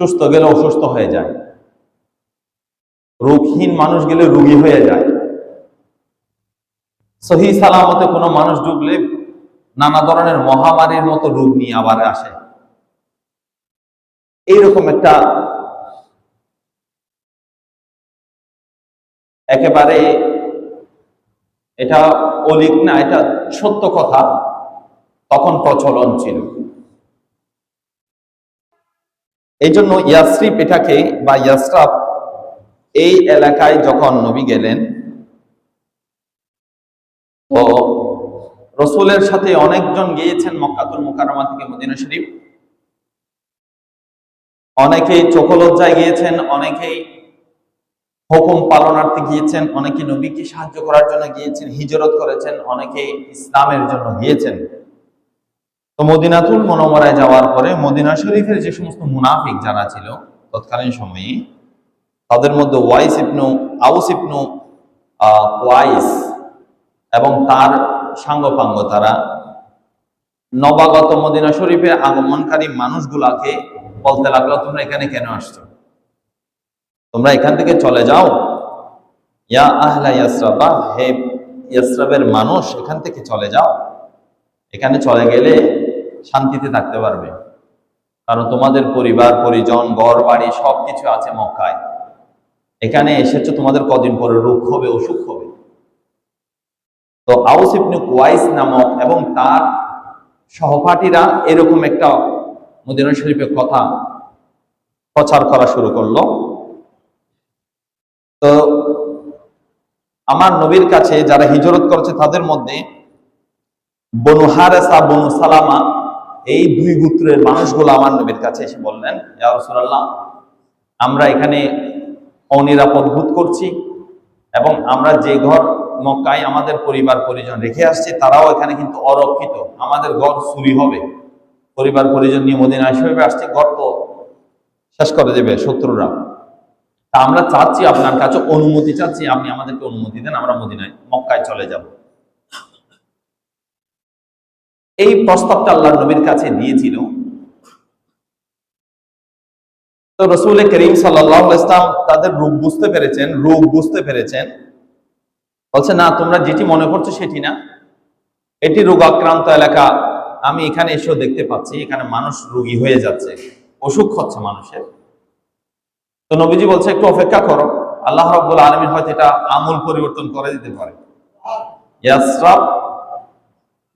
সুস্থ গেলে অসুস্থ হয়ে যায়। রোগহীন মানুষ গেলে রুগী হয়ে যায়। সহি সালামতে কোনো মানুষ ডুবলে নানা ধরনের মহামারীর মতো রোগ নিয়ে আবার আসে। এইরকম একটা একেবারে এটা অলিক না, এটা সত্য কথা, তখন প্রচলন ছিল। এই জন্য ইয়াসরিফ এটাকে বা ইয়াসরাফ এই এলাকায় যখন নবী গেলেন, তো রসুলের সাথে অনেকজন গিয়েছেন মক্কাতুল মোকারমা থেকে মদিনা শরীফ। অনেকেই চোখলজ্জায় গিয়েছেন, অনেকেই হুকুম পালনার্থে গিয়েছেন, অনেকে নবীকে সাহায্য করার জন্য গিয়েছেন, হিজরত করেছেন, অনেকে ইসলামের জন্য গিয়েছেন। তো মদিনাতুল মনোমরায় যাওয়ার পরে মদিনা শরীফের যে সমস্ত মুনাফিক যারা ছিল তৎকালীন সময়ে, তাদের মধ্যে ওয়াইস ইবনু, আউস ইবনু ওয়াইস এবং তার সাঙ্গপাঙ্গ তারা নবাগত মদিনা শরীফের আগমনকারী মানুষগুলাকে বলতে লাগল, তোমরা এখানে কেন আসছো? তোমরা এখান থেকে চলে যাও। ইয়া আহলা ইয়াসরাবা, হে ইয়াসরাবের মানুষ, এখান থেকে চলে যাও। এখানে চলে গেলে শান্তিতে থাকতে পারবে। কারণ তোমাদের পরিবার, পরিজন, ঘর, বাড়ি সবকিছু আছে মক্কায়। এখানে এসেছ তোমাদের কদিন পরে রোগ হবে, অসুখ হবে। তো আউস কুয়াইস নামক এবং তার সহপাঠীরা এরকম একটা মদিনা শরীফের কথা প্রচার করা শুরু করল। তো আমার নবীর কাছে যারা হিজরত করেছে তাদের মধ্যে বনু হারেসা বনু সালামা এই দুই গোত্রের মানুষগুলো আমার নবীর কাছে এসে বললেন, ইয়া রাসূলুল্লাহ, আমরা এখানে অনিরাপদ বোধ করছি এবং আমরা যে ঘর মক্কায় আমাদের পরিবার পরিজন রেখে আসছি, তারাও এখানে কিন্তু অরক্ষিত। আমাদের ঘর চুরি হবে। পরিবার পরিজন নিয়ে মদিনা হিসেবে আসছে, ঘর তো শেষ করে দেবে শত্রুরা। তা আমরা চাচ্ছি, আপনার কাছে অনুমতি চাচ্ছি, আপনি আমাদেরকে অনুমতি দেন, আমরা মদিনায়, মক্কায় চলে যাব। এই প্রস্তাবটা আল্লাহ নবীর কাছে দিয়েছিল। তো রসুল করিম সাল্লাহ ইসলাম তাদের রূপ বুঝতে পেরেছেন, রূপ বুঝতে পেরেছেন। বলছে, না, তোমরা যেটি মনে করছ সেটি না। এটি রোগাক্রান্ত এলাকা। আমি এখানে এসেও দেখতে পাচ্ছি, এখানে মানুষ রোগী হয়ে যাচ্ছে, অসুখ হচ্ছে মানুষের। তো নবীজি বলছে, একটু অপেক্ষা করো। আল্লাহ রব্বুল আলমীর হয়তো এটা আমূল পরিবর্তন করে দিতে পারে।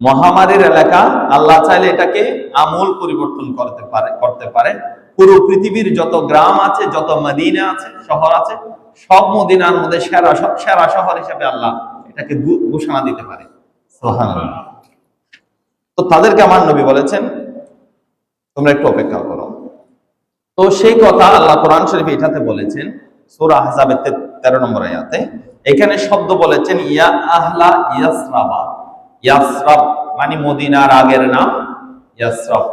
মহামারীর এলাকা, আল্লাহ চাইলে এটাকে আমূল পরিবর্তন করতে পারে করতে পারে। পুরো পৃথিবীর যত গ্রাম আছে, যত মদিনা আছে, শহর আছে, সব মদিনার মধ্যে সেরা সব সেরা শহর হিসেবে আল্লাহ এটাকে ঘোষণা দিতে পারে। তো তাদেরকে আমার নবী বলেছেন, তোমরা একটু অপেক্ষা করো। তো সেই কথা আল্লাহ কোরআন শরীফ এটাতে বলেছেন, সূরা আহজাবের তেরো নম্বর আয়াতে, এখানে শব্দ বলেছেন, ইয়া আহলা ইয়াসরাবা। ইয়াসরাব মানে মদিনার আগের নাম ইয়াসরাব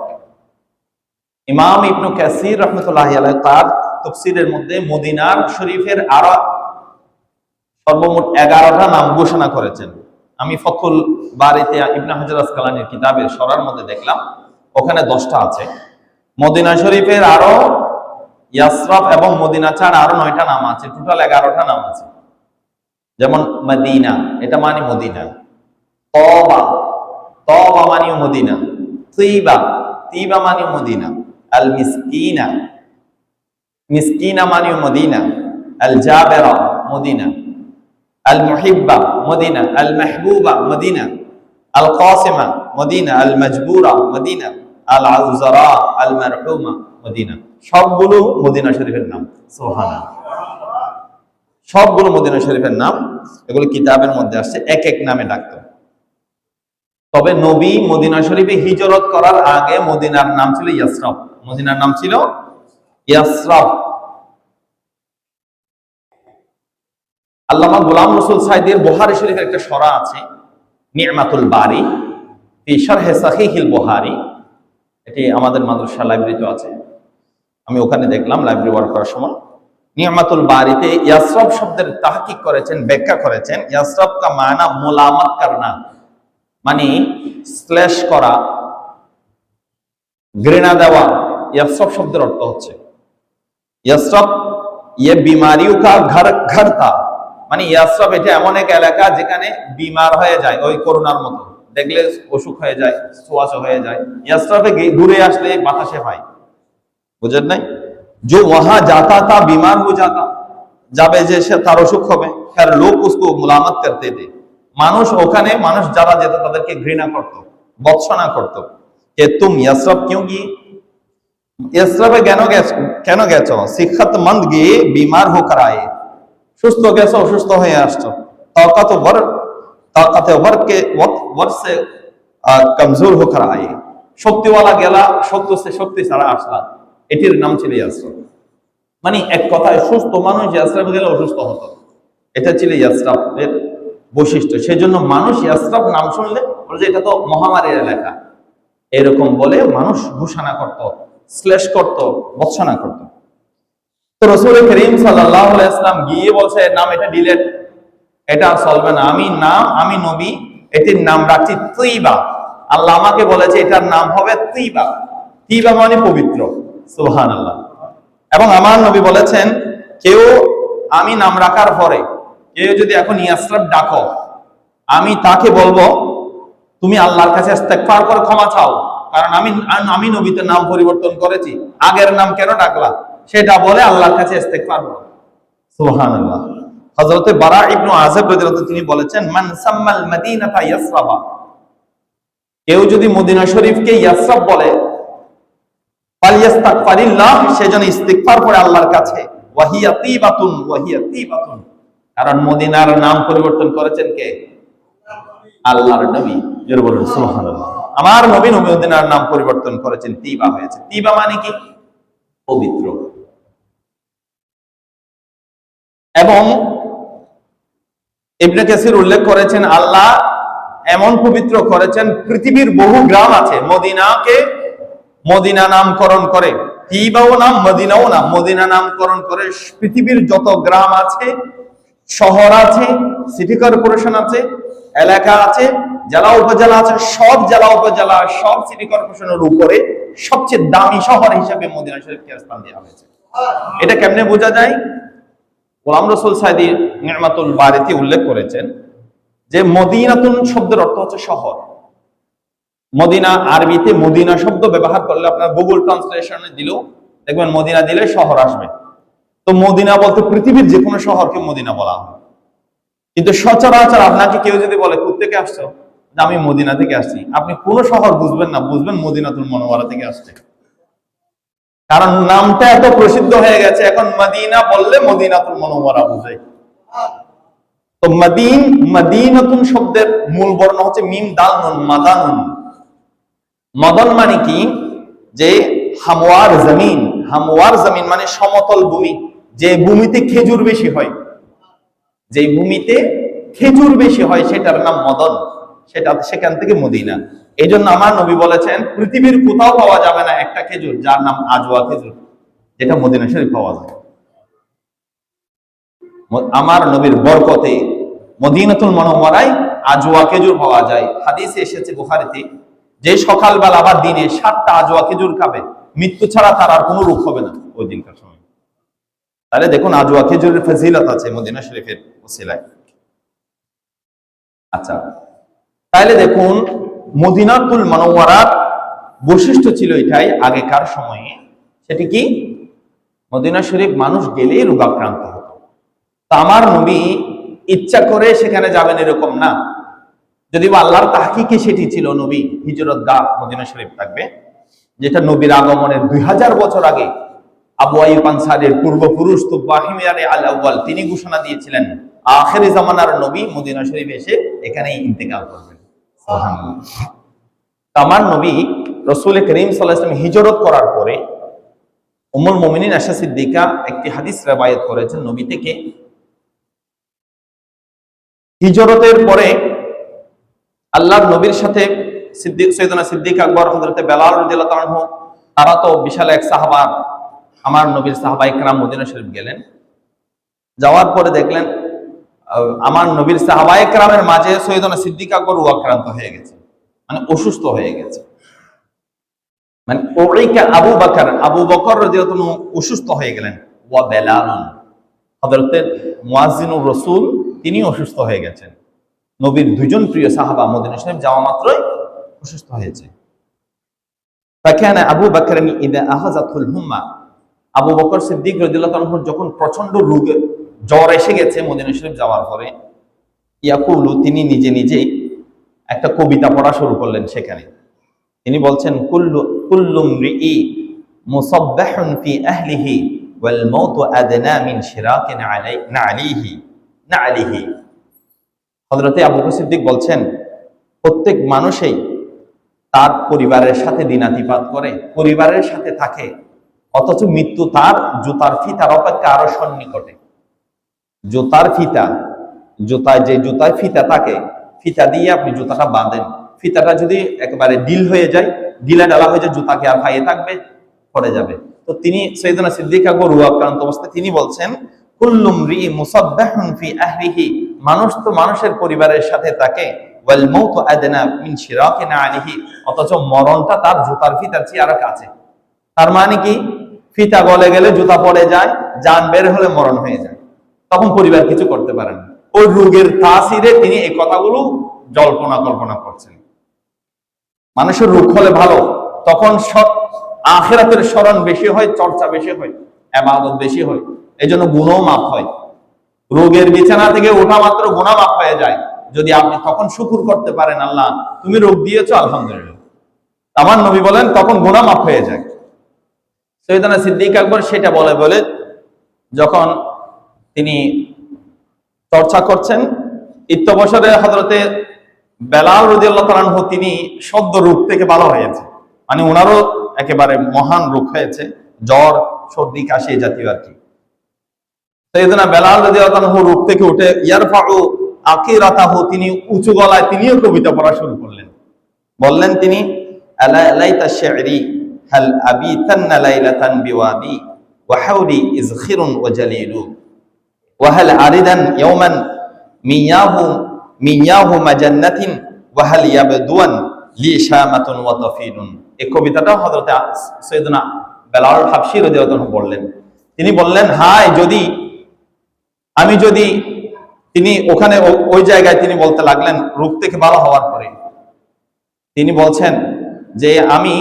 ইমাম ইবনু কাসির রহমতুল্লাহ তার তফসিরের মধ্যে মদিনার শরীফের আরও সর্বমোট এগারোটা নাম ঘোষণা করেছেন। আমি ফতুল বাড়িতে ইবনা হাজার আসকালানির কিতাবের সরার মধ্যে দেখলাম, ওখানে দশটা আছে। মদিনা শরীফের আরও ইয়াসরাফ এবং মদিনা ছাড়া আরও নয়টা নাম আছে, টোটাল এগারোটা নাম আছে। যেমন মদিনা, এটা মানে Medina. Medina. Al Medina. Medina. Al Medina. Al Medina. Al Medina. সবগুলো মদিনা শরীফের নাম। সুবহানাল্লাহ। সবগুলো মদিনা শরীফের নাম। এগুলো কিতাবের মধ্যে আসছে। এক এক নামে ডাকতো। তবে নবী মদিনা শরীফে হিজরত করার আগে মদিনার নাম ছিল ইয়াসরাফ। মদিনার নাম ছিল ইয়াসরাফ। আল্লামা গোলাম রসুল সাইদের বোহারি শরীফের একটা সরা আছে নিয়ামাতুল বারি, ফি শারহে সাহিহিল বোহারি এটি আমাদের মাদ্রাসা লাইব্রেরিতে আছে। আমি ওখানে দেখলাম, লাইব্রেরি ওয়ার্ক করার সময়। নিয়ামাতুল বারিতে ইয়াসরাব শব্দের তাহকিক করেছেন, ব্যাখ্যা করেছেন। ইয়াসরাব কা মানা মোলামত করনা। মানে স্ল্যাশ করা, ঘৃণা দেওয়া ইয়াসরফ শব্দের অর্থ হচ্ছে, ইয়াসরফ ইয়ে বিমারিও কা ঘর, ঘরতা। মানে ইয়াসরফ এটা এমন এক এলাকা যেখানে বিমার হয়ে যায়, ওই করোনার মতো। দেখলে অসুখ হয়ে যায় সোয়াশ হয়ে যায়। ইয়াসরফে ঘুরে আসলে বাতাসে হয়। বুঝেন নাই? যে ওহা যাতা তা বিমার হয়ে যাতা। যাবে যে সে তার অসুখ হবে হ্যাঁ লোক উসকো মুলামত করতে দেয় মানুষ ওখানে, মানুষ যারা যেত তাদেরকে ঘৃণা করত, বৎসনা করত। যে তুম ইয়াসরফ क्यों গিয়ে ইয়াসরফে কেন গেছো কেন গেছো? শিক্ষাতমন্দ গিয়ে বিমার হোকার আয়ে সুস্থ গেছো, অসুস্থ হয়ে আসছো। তাকাত ওভার তাকাত ওভার কে ওয়ার সে কমজোর হোকার আয়ে শক্তিওয়ালা গেলা, শক্তি সে শক্তি ছাড়া আসলা। এটির নাম ছিল ইয়াসরফ। মানে এক কথায়, সুস্থ মানুষ ইয়াসরাফ গেলে অসুস্থ হতো। এটা ছিল ইয়াসরাফের বৈশিষ্ট্য। সেই জন্য মানুষ ইয়াসরাফ নাম শুনলে বলে যে এটা তো মহামারীর এলাকা। এরকম বলে মানুষ ঘোষণা করত, শ্লেষ করত বৎসনা করত। তো রসুল করিম সাল্লাহ ইসলাম গিয়ে বলছে, নাম এটা ডিলেট এটা চলবে না। আমি নাম, আমি নবী, এটির নাম রাখছি তুইবা আল্লাহ আমাকে বলেছে এটার নাম হবে তুইবা তুইবা মানে পবিত্র। সুহান আল্লাহ এবং আমার নবী বলেছেন, কেউ আমি নাম রাখার পরে কেউ যদি এখন ইয়াসরাফ ডাকো, আমি তাকে বলব, তুমি আল্লাহর কাছে ইস্তেগফার করে, ক্ষমা চাও। কারণ আমি আমি নবীতে নাম পরিবর্তন করেছি। আগের নাম কেন ডাকলা? সেটা বলে আল্লাহর কাছে ইস্তেগফার করো। সুবহানাল্লাহ। বারা রাদিয়াল্লাহু তিনি বলেছেন, মান সাম্মাল ইয়াসরাবা। কেউ যদি মদিনা শরীফকে ইয়াসরাব বলে, ফালিয়াস্তাগফিরিল্লাহ, সে যেন ইস্তিগফার করে আল্লাহর কাছে। ওয়াহিয়া তিবাতুন ওয়াহিয়া তিবাতুন। কারণ মদিনার নাম পরিবর্তন করেছেন কে? আল্লাহর নবী। জোরে বলুন, সুবহানাল্লাহ। আমার নবী নবী মদিনার নাম পরিবর্তন করেছেন, তিবা হয়েছে। তিবা মানে কি? পবিত্র। এবং ইবনে কাসির উল্লেখ করেছেন, আল্লাহ এমন পবিত্র করেছেন, পৃথিবীর বহু গ্রাম আছে, মদিনাকে মদিনা নামকরণ করে, তিবাও নাম, মদিনাও নাম, মদিনা নামকরণ করে, পৃথিবীর যত গ্রাম আছে শহর আছে সিটি কর্পোরেশন আছে, এলাকা আছে, জেলা উপজেলা আছে, সব জেলা উপজেলা, সব সিটি কর্পোরেশনের উপরে সবচেয়ে দামি শহর হিসেবে মদিনা শরীফকে স্থান দেওয়া হয়েছে। এটা কেমনে বোঝা যায়? গোলাম রসুল সাইদি নির্মাতুল বাড়িতে উল্লেখ করেছেন যে মদিনাতুন শব্দের অর্থ হচ্ছে শহর। মদিনা আরবিতে মদিনা শব্দ ব্যবহার করলে আপনার গুগল ট্রান্সলেশনে দিলেও দেখবেন মদিনা দিলে শহর আসবে। তো মদিনা বলতে পৃথিবীর যে কোনো শহরকে মদিনা বলা হয়। কিন্তু সচরাচর আপনাকে কেউ যদি বলে থেকে আসছো? আমি মদিনা থেকে আসছি। আপনি কোন শহর বুঝবেন না, বুঝবেন মদিনাতুল মনোয়ারা থেকে আসছে। কারণ নামটা এত প্রসিদ্ধ হয়ে গেছে, এখন মদিনা বললে মদিনাতুল মনোয়ারা বুঝে। তো মদিন, মদিনাতুন শব্দের মূল বর্ণ হচ্ছে মিম, দাল, নুন, মাদানুন। মদন মানে কি? যে হামওয়ার জমিন হামওয়ার জমিন মানে সমতল ভূমি। যে ভূমিতে খেজুর বেশি হয়। যে ভূমিতে খেজুর বেশি হয়, সেটার নাম মদন। সেটা সেখান থেকে মদিনা। এই জন্য আমার নবী বলেছেন, পৃথিবীর কোথাও পাওয়া যাবে না একটা খেজুর, যার নাম আজওয়া খেজুর, যেটা মদিনা শরীফ পাওয়া যায়। আমার নবীর বরকতে মদিনাতুল মনোমরায় আজওয়া খেজুর পাওয়া যায়। হাদিসে এসেছে বুখারিতে, যে সকালবেলা আবার দিনে সাতটা আজওয়া খেজুর খাবে, মৃত্যু ছাড়া তার আর কোনো রোগ হবে না। ওই দিনকার সময়। তাহলে দেখুন আজওয়া খেজুরের ফজিলত আছে মদিনা শরীফের ওসিলায়। আচ্ছা তাহলে দেখুন, মদিনাতুল মনোয়ারার বৈশিষ্ট্য ছিল এটাই আগেকার সময়ে, সেটি কি? মদিনা শরীফ মানুষ গেলেই রোগাক্রান্ত হতো। তা আমার নবী ইচ্ছা করে সেখানে যাবেন এরকম না। যদি আল্লাহর তাহকিকে সেটি ছিল নবী, হিজরত গা মদিনা শরীফ থাকবে, যেটা নবীর আগমনের দুই হাজার বছর আগে আবু আইব আনসারের পূর্বপুরুষ তো বাহিমিয়ারে আল তিনি ঘোষণা দিয়েছিলেন আখেরি জামানার নবী মদিনা শরীফ এসে এখানেই ইন্তেকাল করবেন। আমার নবী রসুল করিম সাল্লাহ ইসলাম হিজরত করার পরে উমুল মোমিনিন আশা সিদ্দিকা একটি হাদিস রেবায়ত করেছেন নবী থেকে। হিজরতের পরে আল্লাহর নবীর সাথে সিদ্দিক সৈয়দনা সিদ্দিক আকবর হজরতে বেলাল আনহু, তারা তো বিশাল এক সাহাবা আমার নবীর সাহাবা ইকরাম মদিনা শরীফ গেলেন যাওয়ার পরে দেখলেন আহ, আমার নবীর সাহাবা ইকরামের মাঝে সৈয়দনা সিদ্দিক আকবর আক্রান্ত হয়ে গেছে মানে অসুস্থ হয়ে গেছে মানে ওইকা আবু বকর আবু বকর রাদিয়াল্লাহু তাআলা অসুস্থ হয়ে গেলেন ওয়া বেলালুন হযরতের মুয়াজ্জিনুর রাসূল তিনি অসুস্থ হয়ে গেছেন নবীর দুজন প্রিয় সাহাবা মদিনা শরীফ যাওয়া মাত্রই অসুস্থ হয়েছে فكان আবু বকর ইদা আহাজাতুল হুম্মা আবু বকর সিদ্দিক রাদিয়াল্লাহু তাআলা যখন প্রচণ্ড রোগে জ্বর এসে গেছে মদিনা শরীফ যাওয়ার পরে, ইয়াকুলু, তিনি নিজে নিজেই একটা কবিতা পড়া শুরু করলেন সেখানে। তিনি বলছেন, কুল্লু আলাই, নালিহি নালিহি। হযরতে আবু সিদ্দিক বলছেন, প্রত্যেক মানুষই তার পরিবারের সাথে দিনাতিপাত করে, পরিবারের সাথে থাকে অথচ মৃত্যু তার, জুতার ফিতার অপেক্ষা আরও সন্নিকটে। জুতার ফিতা, জুতায় যে জুতায় ফিতা থাকে, ফিতা দিয়ে আপনি জুতাটা বাঁধেন। ফিতাটা যদি একেবারে ডিল হয়ে যায় ডিলা ডালা হয়ে যায় জুতাকে আর খাইয়ে থাকবে? পড়ে যাবে। তো তিনি সৈয়দনা সিদ্দিক আকবর রুয়াক্রান্ত অবস্থায় তিনি বলছেন, কুল্লুম রি মুসাব্বাহুন মানুষ তো মানুষের পরিবারের সাথে থাকে, ওয়াল মাউতু আদনা মিন শিরাকিন আলিহি অথচ মরণটা তার জুতার ফিতার চেয়ে আরও কাছে। তার মানে কি? ফিতা গলে গেলে জুতা পড়ে যায়, যান বের হলে মরণ হয়ে যায়। তখন পরিবার কিছু করতে পারেন না। ওই রোগের তাসিরে তিনি এই কথাগুলো জল্পনা কল্পনা করছেন। মানুষের রোগ হলে ভালো, তখন আখেরাতের স্মরণ বেশি হয়, চর্চা বেশি হয় এবাদত বেশি হয়। এই জন্য গুণও মাপ হয়। রোগের বিছানা থেকে ওঠা মাত্র গুণা মাপ হয়ে যায়। যদি আপনি তখন শুকুর করতে পারেন আল্লাহ, তুমি রোগ দিয়েছ, আলহামদুলিল্লাহ। আমার নবী বলেন, তখন গুণা মাপ হয়ে যায়। সৈয়দানা সিদ্দিক আকবর সেটা বলে বলে যখন তিনি চর্চা করছেন ইত্যবসরে হজরতে বেলাল রদিয়াল্লাহ তালানহ তিনি সদ্য রোগ থেকে ভালো হয়েছে। মানে ওনারও একেবারে মহান রোগ হয়েছে, জ্বর, সর্দি, কাশি জাতীয় আর কি। সৈয়দনা বেলাল রদিয়াল্লাহ তালানহ রোগ থেকে উঠে ইয়ারফাউ আকিরাতাহু তিনি উঁচু গলায় তিনিও কবিতা পড়া শুরু করলেন। বললেন তিনি, আলা লাইতা শি'রি হাল আবিতান্না লাইলাতান বিওয়াদি, ওয়া হাওলি ইজখিরুন ওয়া জালিলু ওয়া হাল আরিদান ইয়াওমান মিয়াহু মিয়াহু মাজান্নাতিন, ওয়া হাল ইয়াবদুয়ান লি শামাতুন ওয়া তাফিলুন এই কবিতাটাও হযরত সৈয়দনা বেলাল হাবশী রাদিয়াল্লাহু বললেন। তিনি বললেন, হায়, যদি, আমি যদি তিনি ওখানে ওই জায়গায় তিনি বলতে লাগলেন রূপ থেকে ভালো হওয়ার পরে, তিনি বলছেন যে আমি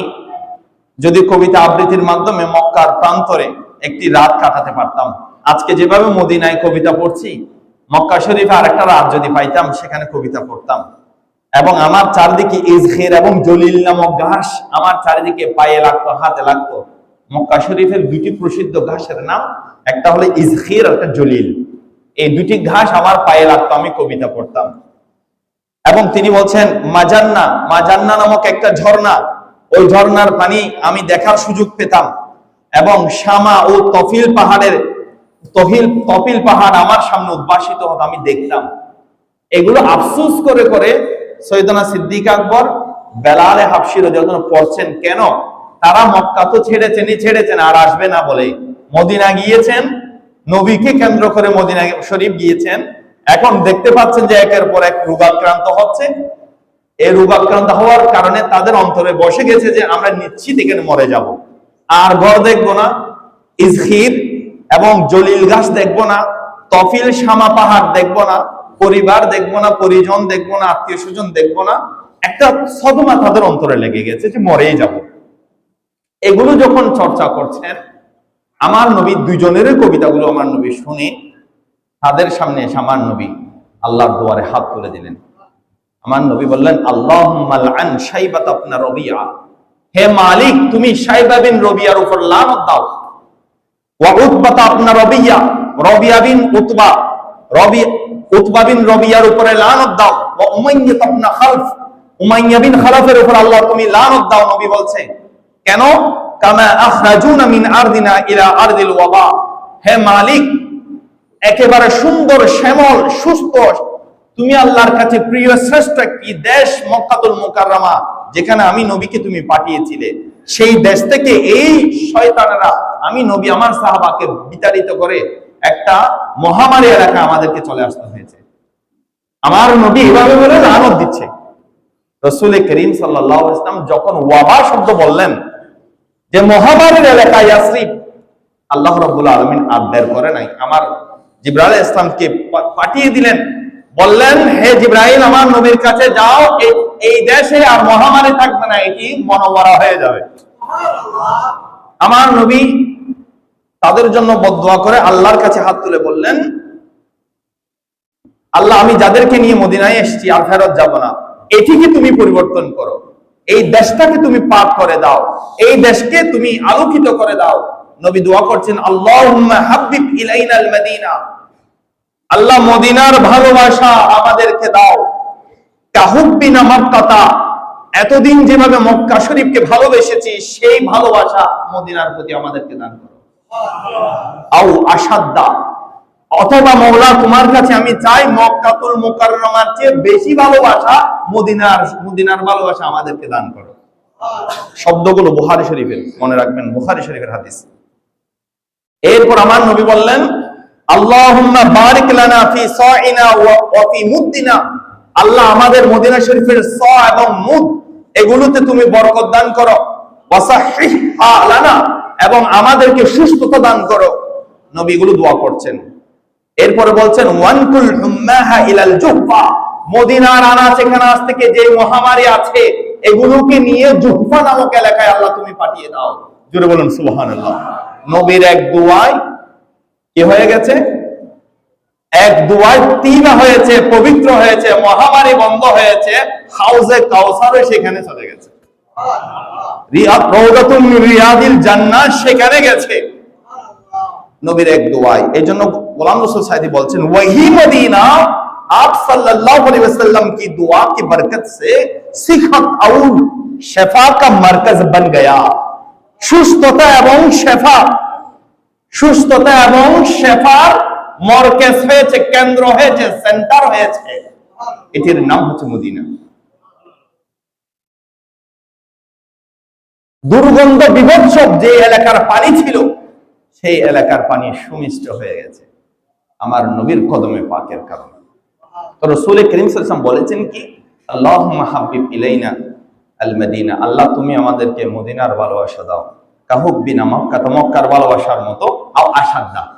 যদি কবিতা আবৃত্তির মাধ্যমে মক্কার প্রান্তরে একটি রাত কাটাতে পারতাম। আজকে যেভাবে মদিনায় কবিতা পড়ছি, মক্কা শরীফে আরেকটা রাত যদি পাইতাম, সেখানে কবিতা পড়তাম। এবং আমার চারদিকে ইজহের এবং জলিল নামক ঘাস আমার চারিদিকে পায়ে লাগতো, হাতে লাগতো। মক্কা শরীফের দুটি প্রসিদ্ধ ঘাসের নাম, একটা হলো ইজহির আর একটা জলিল। এই দুটি ঘাস আমার পায়ে লাগতো, আমি কবিতা পড়তাম। এবং তিনি বলছেন, মাজান্না মাজান্না নামক একটা ঝর্ণা ওই ঝর্ণার পানি আমি দেখার সুযোগ পেতাম এবং শামা ও তফিল পাহাড়ের তহিল তপিল পাহাড় আমার সামনে উদ্ভাসিত হতো, আমি দেখতাম। এগুলো আফসোস করে করে সৈয়দনা সিদ্দিক আকবর, বেলালে হাফসির যখন পড়ছেন কেন? তারা মক্কা তো ছেড়েছেনই ছেড়েছেন, আর আসবে না বলে। মদিনা গিয়েছেন, নবীকে কেন্দ্র করে মদিনা শরীফ গিয়েছেন। এখন দেখতে পাচ্ছেন যে একের পর এক রোগাক্রান্ত হচ্ছে। এই রোগাক্রান্ত হওয়ার কারণে তাদের অন্তরে বসে গেছে যে আমরা নিশ্চিত এখানে মরে যাব। আর ঘর দেখব না ইজহির এবং জলিল গাছ দেখব না, তফিল শামা পাহাড় দেখব না, পরিবার দেখব না, পরিজন দেখব না আত্মীয় স্বজন দেখব না, একটা সদমা তাদের অন্তরে লেগে গেছে যে মরেই যাব। এগুলো যখন চর্চা করছেন, আমার নবী দুইজনেরই কবিতাগুলো আমার নবী শুনে তাদের সামনে এসে আমার নবী আল্লাহর দুয়ারে হাত তুলে দিলেন। আমার নবী বললেন আল্লাহ আপনার হে মালিক, তুমি রবিয়ার উপর দাও। আপনার রবিয়া রবি রবিয়ার উপরে দাও। বিন খালাফের উপর আল্লাহ তুমি দাও, নবী বলছে। কেন? কামা মিন আরদিনা ইলা আরদিল ওয়াবা। হে মালিক, একেবারে সুন্দর, শ্যামল, সুস্থ তুমি আল্লাহর কাছে প্রিয় শ্রেষ্ঠ একটি দেশ, মক্কাতুল মুকাররমা, যেখানে আমি নবীকে তুমি পাঠিয়েছিলে। সেই দেশ থেকে এই শয়তানেরা, আমি নবী, আমার সাহাবাকে বিতাড়িত করে একটা মহামারী এলাকা আমাদেরকে চলে আসতে হয়েছে। আমার নবী এভাবে বলে লানত দিচ্ছে। রসুল করিম সাল্লাহ ইসলাম যখন ওয়াবা শব্দ বললেন যে মহামারীর এলাকা ইয়াসরিফ আল্লাহ রব্বুল আলমিন আবদার করে নাই। আমার জিব্রাইল ইসলামকে পাঠিয়ে দিলেন। বললেন, হে জিব্রাইল, আমার নবীর কাছে যাও, এই- দেশে আর মহামারী থাকবে না, এটি মনোবরা হয়ে যাবে। আমার নবী তাদের জন্য বদোয়া করে আল্লাহর কাছে হাত তুলে বললেন, আল্লাহ, আমি যাদেরকে নিয়ে মদিনায় এসেছি আর ফেরত যাব না, এটিকে তুমি পরিবর্তন করো। এই দেশটাকে তুমি পাক করে দাও। এই দেশকে তুমি আলোকিত করে দাও। নবী দোয়া করছেন আল্লাহ হাব্বিব ইলাইনাল মদিনা। আল্লাহ মদিনার ভালোবাসা আমাদেরকে দাও। কাহুব্বিনা মক্কাতা, এতদিন যেভাবে মক্কা শরীফকে ভালোবেসেছি, সেই ভালোবাসা মদিনার প্রতি আমাদেরকে দান করো। অথবা মৌলা তোমার কাছে আমি চাই মক্কাতুল মুকাররমার চেয়ে বেশি ভালোবাসা মদিনার মদিনার ভালোবাসা আমাদেরকে দান করো। শব্দগুলো বুখারী শরীফের, মনে রাখবেন, বুখারী শরীফের হাদিস। এরপর আমার নবী বললেন আল্লাহুম্মা বারিক লানা ফি সাইনা ওয়া ফি আল্লাহ আমাদের মদিনা শরীফের স এবং মুদ, এগুলোতে তুমি বরকত দান করো। ওয়াসাহিহা এবং আমাদেরকে সুস্থতা দান করো। দোয়া করছেন। এরপরে বলছেন, ওয়ানকুল হুম্মাহা ইলাল মদিনার থেকে যে মহামারী আছে, এগুলোকে নিয়ে জুহফা নামক এলাকায় আল্লাহ তুমি পাঠিয়ে দাও। জোরে বলুন, সুবহানাল্লাহ। নবীর এক দুয়ায় কি হয়ে গেছে এক দুয়ায় তিনা হয়েছে পবিত্র হয়েছে মহামারী বন্ধ হয়েছে হাউজে কাউসারও সেখানে চলে গেছে রিয়াদ রওদাতুম মিন রিয়াদিল জান্নাত সেখানে গেছে নবীর এক দোয়াই এই জন্য গোলাম রসুল সাইদি বলছেন वही मदीना आप सल्लल्लाहु अलैहि वसल्लम की दुआ की बरकत से सिखत और शेफा का मरकज बन गया সুস্থতা এবং শেফা সুস্থতা এবং শেফার মরকেজ হয়েছে, কেন্দ্র হয়েছে সেন্টার হয়েছে। এটির নাম হচ্ছে মদিনা। দুর্গন্ধ বিভৎসক যে এলাকার পানি ছিল, সেই এলাকার পানি সুমিষ্ট হয়ে গেছে। আমার নবীর কদমে পাকের কারণে। তো রসুল করিম বলেছেন কি আল্লাহ হাবিব ইলাইনা আল মদিনা আল্লাহ, তুমি আমাদেরকে মদিনার ভালোবাসা দাও। কাহুক বিনা মক্কা, তো মক্কার ভালোবাসার মতো আও আশাদ দাও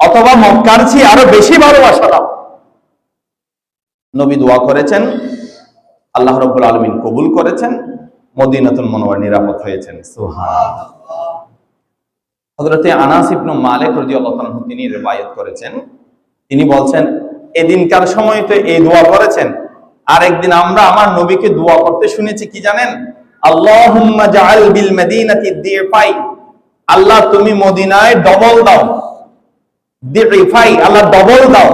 অথবা মক্কার চেয়ে আরও বেশি ভালোবাসা দাও নবী দোয়া করেছেন, আল্লাহ রব্বুল আলমিন কবুল করেছেন, মদিনাতুল মনোয়ার নিরাপদ হয়েছেন। হযরতে আনাস ইবনু মালিক তিনি রিওয়ায়াত করেছেন। তিনি বলছেন, এদিনকার সময় তো এই দোয়া করেছেন। আর একদিন আমরা আমার নবীকে দোয়া করতে শুনেছি, কি জানেন? আল্লাহুম্মা জাআল বিল মদিনাতি দিফাই। আল্লাহ, তুমি মদিনায় ডবল দাও। দিফাই, আল্লাহ ডবল দাও।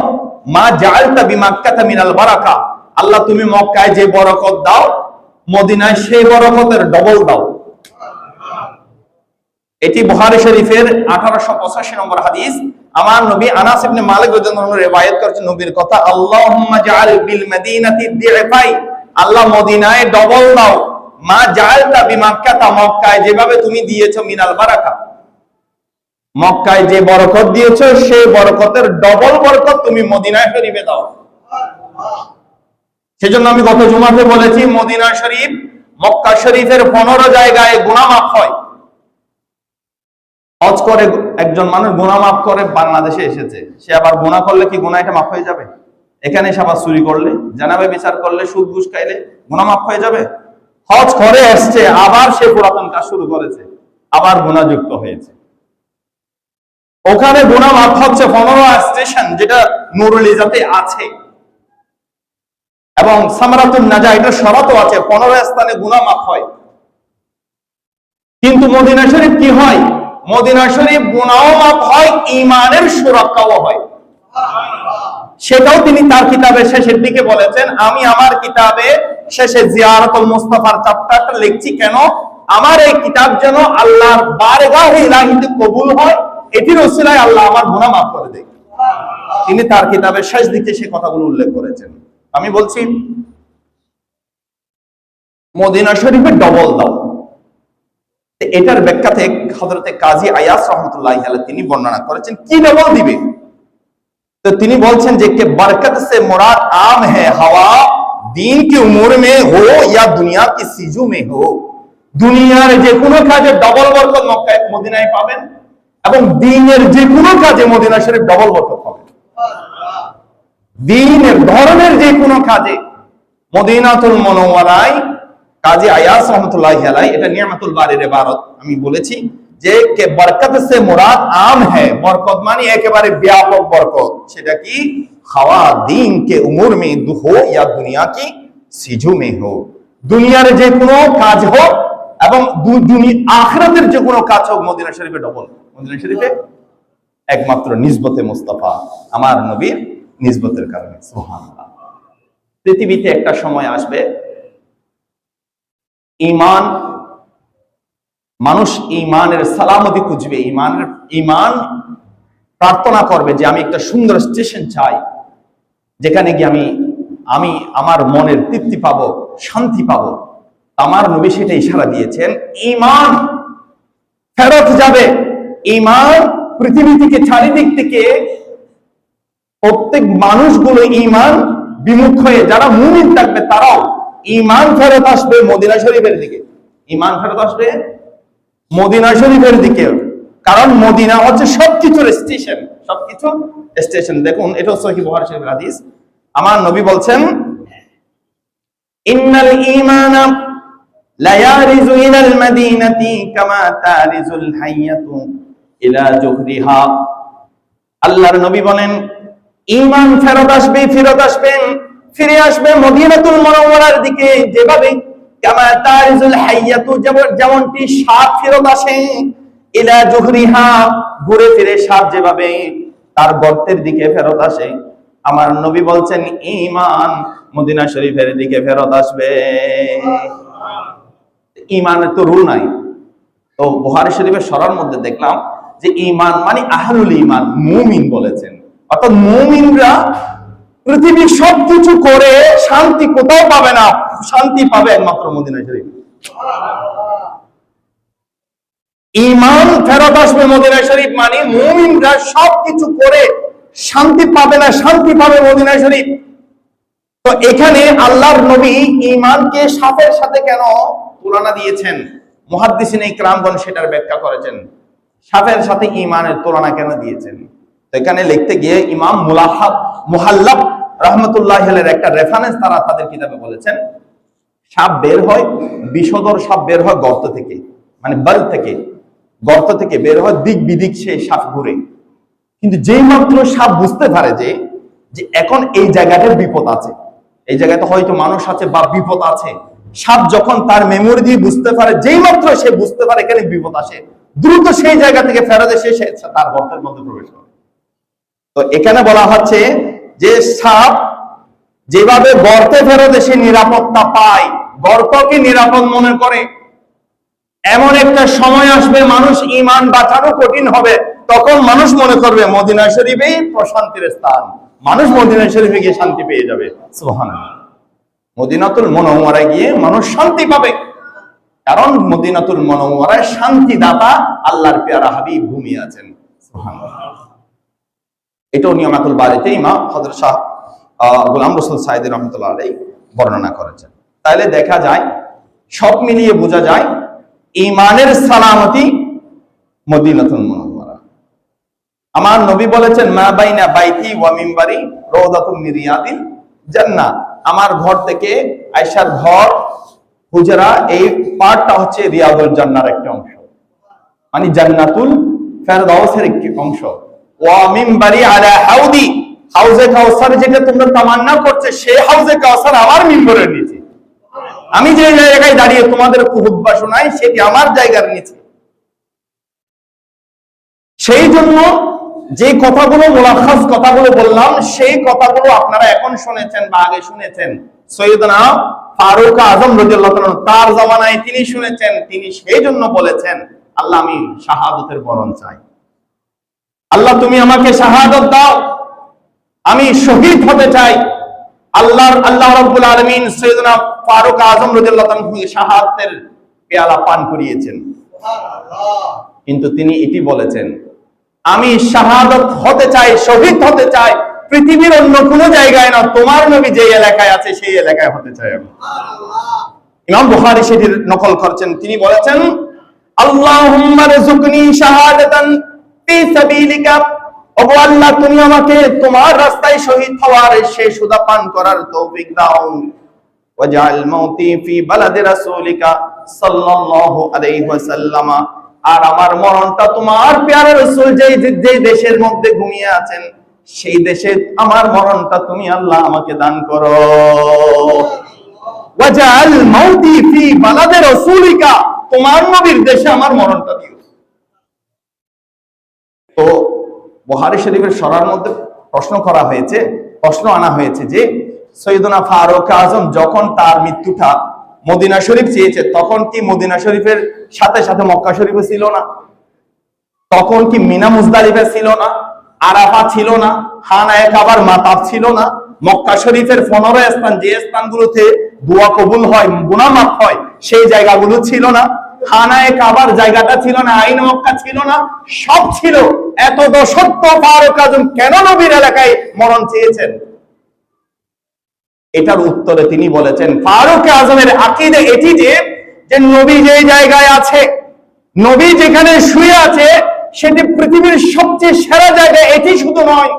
মা জাআলতা বিমাক্কাতা মিনাল বারাকা। আল্লাহ, তুমি মক্কায় যে বরকত দাও, মদিনায় সেই বরকতের ডবল দাও। এটি বুখারী শরীফের 1885 নম্বর হাদিস। আমার নবী আনাস ইবনে মালিক রাদিয়াল্লাহু রিওয়ায়াত করেছেন নবীর কথা, আল্লাহুম্মা জাআল বিল মদিনাতি দিফাই। আল্লাহ মদিনায় ডবল দাও। মা জাআলতা বিমাক্কাতা মক্কায় যেভাবে তুমি দিয়েছ মিনাল বারাকা। মক্কায় যে বরকত দিয়েছ সেই বরকতের ডবল বরকত তুমি মদিনায় শরীফে দাও। সেজন্য আমি গত জুমাতে বলেছি, মদিনা শরীফ মক্কা শরীফের পনেরো জায়গায় গুণামাপ হয়। হজ করে একজন মানুষ গুণা মাফ করে বাংলাদেশে এসেছে। সে আবার গুণা করলে কি গুণা এটা মাফ হয়ে যাবে? এখানে এসে আবার চুরি করলে, জানাবে বিচার করলে, সুদ ঘুষ খাইলে গুণা মাফ হয়ে যাবে? হজ করে এসছে, আবার সে পুরাতন কাজ শুরু করেছে, আবার গুণাযুক্ত হয়েছে। ওখানে গুণা মাফ হচ্ছে পনেরো স্টেশন, যেটা নুরুল ইজাতে আছে। এবং সামরাতুল নাজা এটা শরতও আছে, পনেরো স্থানে গুণা মাফ হয়। কিন্তু মদিনা শরীফ কি হয়? মদিনা শরীফ গুনাও মাফ হয় ইমানের সুরক্ষাও হয়। সেটাও তিনি তার কিতাবের শেষের দিকে বলেছেন, আমি আমার কিতাবে শেষে জিয়ারতুল মুস্তাফার চ্যাপ্টারটা লিখছি কেন? আমার এই কিতাব যেন আল্লাহর বারগাহে ইলাহিতে কবুল হয়, এটির ওসিলায় আল্লাহ আমার গুনাহ মাফ করে দেয়। তিনি তার কিতাবের শেষ দিকে সে কথাগুলো উল্লেখ করেছেন। আমি বলছি, মদিনা শরীফে ডবল দাও। এটার ব্যাখ্যাতে হজরতে কাজী আয়াস রহমতুল্লাহ তিনি বর্ণনা করেছেন, কি ডবল দিবে? তো তিনি বলছেন যে কে বরকত সে মোরাদ আম হ্যাঁ হাওয়া দিন কি উমর মে হো ইয়া দুনিয়া কি সিজু মে হো। দুনিয়ার যে কোনো কাজে ডবল বরকত মক্কায় মদিনায় পাবেন এবং দিনের যে কোনো কাজে মদিনা শরীফ ডবল বরকত পাবেন। দিনের ধরনের যে কোনো কাজে মদিনাতুল মনোয়ালায় কাজী আয়াস রহমতুল্লাহ আলাই এটা নিয়ামাতুল বারের ভারত আমি বলেছি। যে কে বরকত সে মুরাদ আম হ্যায়। বরকত মানে একেবারে ব্যাপক বরকত। সেটা কি? খাওয়া দিন কে উমর মে হো ইয়া দুনিয়া কি সিজু মে হো। দুনিয়ার যে কোনো কাজ হোক এবং আখরাতের যে কোনো কাজ হোক মদিনা শরীফে ডবল। মদিনা শরীফে একমাত্র নিজবতে মুস্তাফা। আমার নবীর নিজবতের কারণে পৃথিবীতে একটা সময় আসবে ইমান মানুষ ইমানের সালামতি খুঁজবে ইমানের ইমান প্রার্থনা করবে যে আমি একটা সুন্দর স্টেশন চাই, যেখানে গিয়ে আমি আমি আমার মনের তৃপ্তি পাবো, শান্তি পাবো। আমার নবী সেটা ইশারা দিয়েছেন ইমান ফেরত যাবে। ইমান পৃথিবী থেকে, চারিদিক থেকে প্রত্যেক মানুষগুলো ইমান বিমুখ হয়ে, যারা মুমিন থাকবে, তারাও ইমান ফেরত আসবে মদিনা শরীফের দিকে। ইমান ফেরত আসবে মদিনা শরীফের দিকে। কারণ মদিনা হচ্ছে সবকিছুর স্টেশন সবকিছু স্টেশন দেখুন এটা সহি বুখারী শরীফের হাদিস। আমার নবী বলছেন, ইন্নাল লা ইয়ারিজু ইলাল মাদিনাতি কামা তারিজুল হাইয়াতু ইলা জুহরিহা। আল্লাহর নবী বলেন, ঈমান ফেরত আসবে, ফেরত আসবেন, ফিরে আসবে মদিনাতুল মুনাওয়ারার দিকে যেভাবে যেমনটি সাপ ফেরত আসে জুহরিহা ঘুরে ফিরে সাপ যেভাবে তার গর্তের দিকে ফেরত আসে। আমার নবী বলছেন, ঈমান মদিনা শরীফের দিকে ফেরত আসবে। ইমানের তো রুল নাই। তো বুহারি শরীফের সরার মধ্যে দেখলাম যে ইমান মানে আহলুল ইমান মুমিন বলেছেন। অর্থাৎ মুমিনরা পৃথিবীর সবকিছু করে শান্তি কোথাও পাবে না। শান্তি পাবে একমাত্র মদিনা শরীফ। ইমান ফেরত আসবে মদিনা শরীফ মানে মুমিনরা সবকিছু করে শান্তি পাবে না, শান্তি পাবে মদিনা শরীফ। তো এখানে আল্লাহর নবী ইমানকে সাপের সাথে কেন তুলনা দিয়েছেন? মুহাদ্দিসিন ইকরামগণ সেটার ব্যাখ্যা করেছেন। সাপের সাথে ইমানের তুলনা কেন দিয়েছেন? এখানে লিখতে গিয়ে ইমাম মুলাহাব মুহাল্লাব রহমতুল্লাহ একটা রেফারেন্স তারা তাদের কিতাবে বলেছেন। সাপ বের হয়, বিষধর সাপ বের হয় গর্ত থেকে মানে বল থেকে, গর্ত থেকে বের হয় দিক বিদিক সে সাপ ঘুরে। কিন্তু যেই মাত্র সাপ বুঝতে পারে যে যে এখন এই জায়গাটার বিপদ আছে, এই জায়গাতে হয়তো মানুষ আছে বা বিপদ আছে, সাপ যখন তার মেমোরি দিয়ে বুঝতে পারে, যেই মাত্র সে বুঝতে পারে এখানে বিপদ আসে, দ্রুত সেই জায়গা থেকে ফেরত এসে সে তার গর্তের মধ্যে প্রবেশ করে। তো এখানে বলা হচ্ছে যে সাপ যেভাবে গর্তে ফেরত এসে নিরাপত্তা পায়, গর্তকে নিরাপদ মনে করে, এমন একটা সময় আসবে মানুষ ইমান বাঁচানো কঠিন হবে, তখন মানুষ মনে করবে মদিনা শরীফেই প্রশান্তির স্থান, মানুষ মদিনা শরীফে গিয়ে শান্তি পেয়ে যাবে। সুবহানাল্লাহ। মদিনাতুল মনোমরায় গিয়ে মানুষ শান্তি পাবে, কারণ মদিনাতুল মনোমরায় শান্তিদাতা আল্লাহর পেয়ারা হাবিব ঘুমিয়ে আছেন। সুবহানাল্লাহ। এটাও নিয়মাতুল বাড়িতে ইমা হজরত শাহ গোলাম রসুল সাইদ রহমতুল্লাহ আলাই বর্ণনা করেছেন। তাহলে দেখা যায়, সব মিলিয়ে বোঝা যায় ইমানের সালামতি মদিনাতুল মুনাওয়ারা। আমার নবী বলেছেন, মা বাইনা বাইতি ওয়া মিম্বারি রওদাতুম মিরিয়াদিল আমার ঘর থেকে আয়েশার ঘর, হুজরা, এই পার্টটা হচ্ছে রিয়াদুল জান্নার একটা অংশ। মানে জান্নাতুল ফেরদাউসের একটি অংশ। ওয়া আমি যে জায়গায় দাঁড়িয়ে তোমাদের শোনাই, সেটি আমার জায়গার নিচে। সেই জন্য যে কথাগুলো মোলাখাস কথাগুলো বললাম, সেই কথাগুলো আপনারা এখন শুনেছেন বা আগে শুনেছেন। সৈয়দনা ফারুক আজম রাদিয়াল্লাহু তাআলা তার জামানায় তিনি শুনেছেন, তিনি সেই জন্য বলেছেন, আল্লাহ আমি শাহাদতের বরণ চাই। আল্লাহ তুমি আমাকে শাহাদত দাও। আমি শহীদ হতে চাই। আল্লাহর আল্লাহ রাব্বুল আলামিন সৈয়দনা ফারুক আজম রাদিয়াল্লাহু তাআলাকে শাহাদাতের পেয়ালা পান করিয়েছেন। কিন্তু তিনি এটি বলেছেন আমি শাহাদত হতে চাই শহীদ হতে চাই পৃথিবীর অন্য কোনো জায়গায় না তোমার নবী যে এলাকায় আছে সেই এলাকায় হতে চাই আমি। ইমাম বুখারী সেটির নকল করছেন। তিনি বলেছেন আল্লাহুম্মা রযুকনি শাহাদাতান ওগো আল্লাহ, তুমি আমাকে তোমার রাস্তায় শহীদ হওয়ার সুদা পান করার তৌফিক দাও। মাউতি ফি বালাদি রাসূলিকা সাল্লাল্লাহু আলাইহি ওয়াসাল্লাম। আর আমার মরণটা তোমার রাসূল যেই যে দেশের মধ্যে ঘুমিয়ে আছেন, সেই দেশে আমার মরণটা তুমি আল্লাহ আমাকে দান করো। ওয়াজআল মাউতি ফি বালাদি রাসূলিকা। তোমার নবীর দেশে আমার মরণটা দিও। তো বহারি শরীফের সরার মধ্যে প্রশ্ন করা হয়েছে, প্রশ্ন আনা হয়েছে যে, সৈয়দনা ফারুক আজম যখন তার মৃত্যুটা মদিনা শরীফ চেয়েছে, তখন কি মদিনা শরীফের সাথে সাথে মক্কা শরীফে ছিল না? তখন কি মিনা মুজদালিফে ছিল না? আরাফা ছিল না? হানায় কাবার মাতাব ছিল না? মক্কা শরীফের পনেরো স্থান যে স্থানগুলোতে দোয়া কবুল হয় গুনামাফ হয়, সেই জায়গাগুলো ছিল না? হানায় কাবার জায়গাটা ছিল না, আইন মক্কা ছিল না, সব ছিল। এত দশত্ব ফারুক আজম কেন নবীর এলাকায় মরণ চেয়েছেন? এটার উত্তরে তিনি বলেছেন, ফারুক আজমের আকিদে এটি যে যে নবী যে জায়গায় আছে, নবী যেখানে শুয়ে আছে, সেটি পৃথিবীর সবচেয়ে সেরা জায়গা এটি শুধু নয়,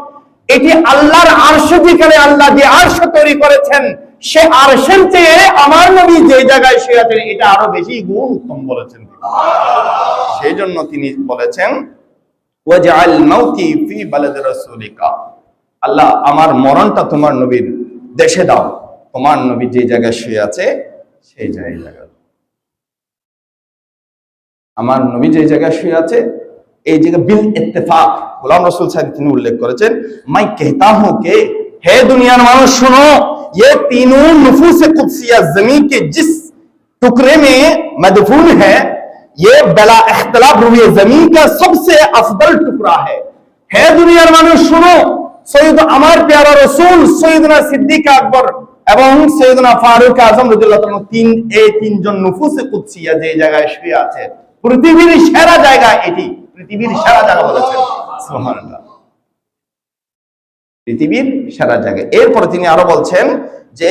এটি আল্লাহর আরশ যেখানে আল্লাহ যে আরশ তৈরি করেছেন সে আর চেয়ে আমার নবী যে জায়গায় শুয়ে আছেন, এটা আরও বেশি গুণ উত্তম বলেছেন সেই জন্য তিনি বলেছেন, ওয়াজআল মাউতি ফি বালাদ রাসূলিকা। আল্লাহ, আমার মরণটা তোমার নবীর দেশে দাও। তোমার নবী যে জায়গায় শুয়ে আছে, সেই জায়গায় আমার নবী যে জায়গায় শুয়ে আছে, এই জায়গা বিল ইত্তেফাক। গোলাম রসুল সাহেব তিনি উল্লেখ করেছেন, মাই কেহতা কে হে দুনিয়ার মানুষ, শুনো ये तीनों नफूस कुदसिया जमीन के जिस टुकड़े में मदफून है ये बला इख्तलाफ रुए जमीन का सबसे अफदल टुकड़ा है है দুনিয়ার মানুষ শুনো সৈয়দ আমার পেয়ারা রসুল সৈয়দনা সিদ্দিক আকবর এবং সৈয়দনা ফারুক আজম রাদিয়াল্লাহু তাআলা তিন এই তিনজন নুফুসে কুদসিয়া যে জায়গায় শুয়ে আছে পৃথিবীর সেরা জায়গা এটি পৃথিবীর সেরা জায়গা বলেছেন সুবহানাল্লাহ পৃথিবীর সেরা জায়গা এরপরে তিনি আরো বলছেন যে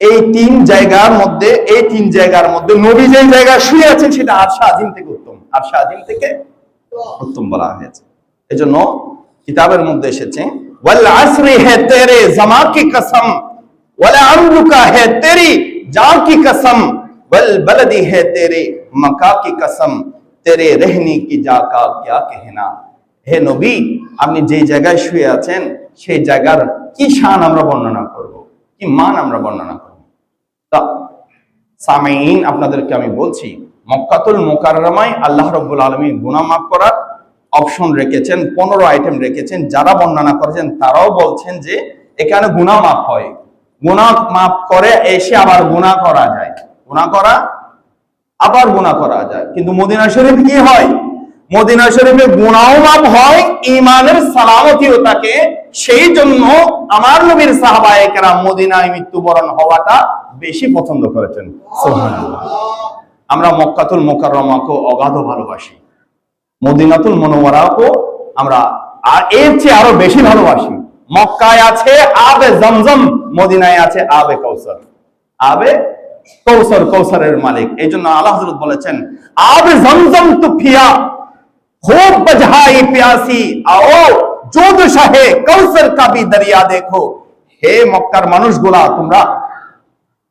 এই তিন জায়গার মধ্যে এই তিন জায়গার মধ্যে নবী যে জায়গায় শুয়ে আছেন সেটা আরশা আজিম থেকে উত্তম আরশা আজিম থেকে উত্তম বলা হয়েছে এজন্য কিতাবের মধ্যে এসেছে ওয়াল আসরি হে তেরে জামা কি কসম ওয়ালা আমরুকা হে তেরি জা কি কসম ওয়াল বলদি হে তেরে মকা কি কসম তেরে রহনি কি জা কা क्या कहना হে নবী, আপনি যে জায়গায় শুয়ে আছেন, সেই জায়গার কি শান আমরা বর্ণনা করব? কি মান আমরা বর্ণনা করব? তা, সামাইন আপনাদেরকে আমি বলছি, মক্কাতুল মোকাররমায় আল্লাহ রব্বুল আলমী গুনাহ মাফ করার অপশন রেখেছেন, পনেরো আইটেম রেখেছেন, যারা বর্ণনা করেছেন তারাও বলছেন যে এখানে গুনাহ মাফ হয়। গুনাহ মাফ করে এসে আবার গুনাহ করা যায়। গুনাহ করা, আবার গুনাহ করা যায়। কিন্তু মদিনা শরীফ কি হয়? মদিনা শরীফে গুনাও মাফ হয় ইমানের সালামতিও থাকে সেই জন্য আমার নবীর সাহাবায়েকেরা মদিনায় মৃত্যুবরণ হওয়াটা বেশি পছন্দ করেছেন। আমরা মক্কাতুল মোকাররমাকে অগাধ ভালোবাসি। মদিনাতুল মনোয়ারাকে আমরা আর এর চেয়ে আরও বেশি ভালোবাসি। মক্কায় আছে আবে জমজম, মদিনায় আছে আবে কৌসর আবে কৌসর কৌসরের মালিক। এই জন্য আল্লাহ বলেছেন, আবে জমজম তু ফিয়া खूब बजहाई प्यासी आओ जोद शाहे कौसर का भी दरिया देखो হে মক্কার মানুষগুলা তোমরা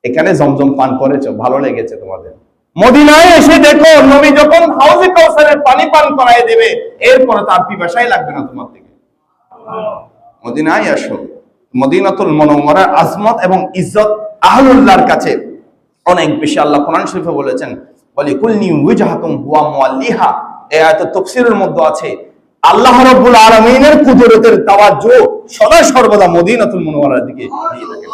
এখানে জমজম পান করেছো ভালো লেগেছে তোমাদের মদিনায় এসে দেখো নবী যখন হাউজে কাউসারের পানি পান করায় দেবে এরপরে তার পিপাসাই লাগবে না তোমার থেকে মদিনায় আসো মদিনাতুল মনোমরার আজমত এবং ইজ্জত আহলুল্লাহর কাছে অনেক বেশি আল্লাহ কোরআন শরীফে বলেছেন বলি কুলনি উইজাহাতুম হুয়া মুআল্লিহা এই আয়াতের তাফসীরের মধ্যে আছে, আল্লাহ রব্বুল আলমিনের কুদরতের তাওয়াজ্জো সদা সর্বদা মদিনাতুল মুনওয়ারার দিকে। নিয়ে থাকে